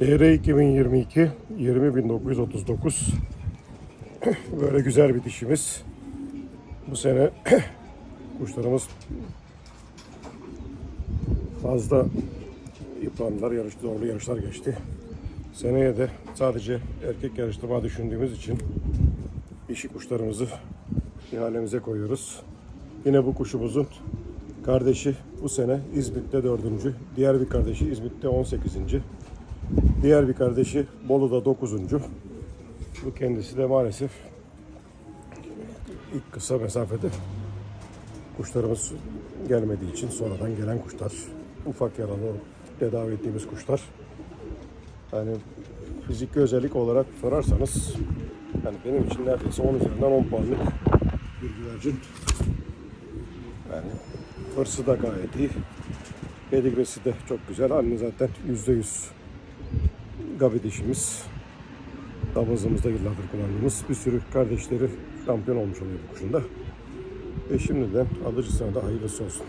DR 2022 20939 Böyle güzel bir dişimiz. Bu sene kuşlarımız fazla yıprandılar. Yarış, zorlu yarışlar geçti. Seneye de sadece erkek yarıştırma düşündüğümüz için dişi kuşlarımızı ihalemize koyuyoruz. Yine bu kuşumuzun kardeşi bu sene İzmit'te dördüncü. Diğer bir kardeşi İzmit'te 18. Diğer bir kardeşi Bolu'da 9. Bu kendisi de maalesef ilk kısa mesafede kuşlarımız gelmediği için sonradan gelen kuşlar. Ufak yaralı tedavi ettiğimiz kuşlar. Yani fiziki özellik olarak sorarsanız yani benim için neredeyse 10 üzerinden 10 puanlık bir güvercin. Yani hırsı da gayet iyi. Pedigresi de çok güzel. Anne zaten %100 Gabi dişimiz. Damızımızda yıllardır kullandığımız bir sürü kardeşleri şampiyon olmuş oluyor bu kuşun da. Ve şimdiden alıcısına da hayırlısı olsun.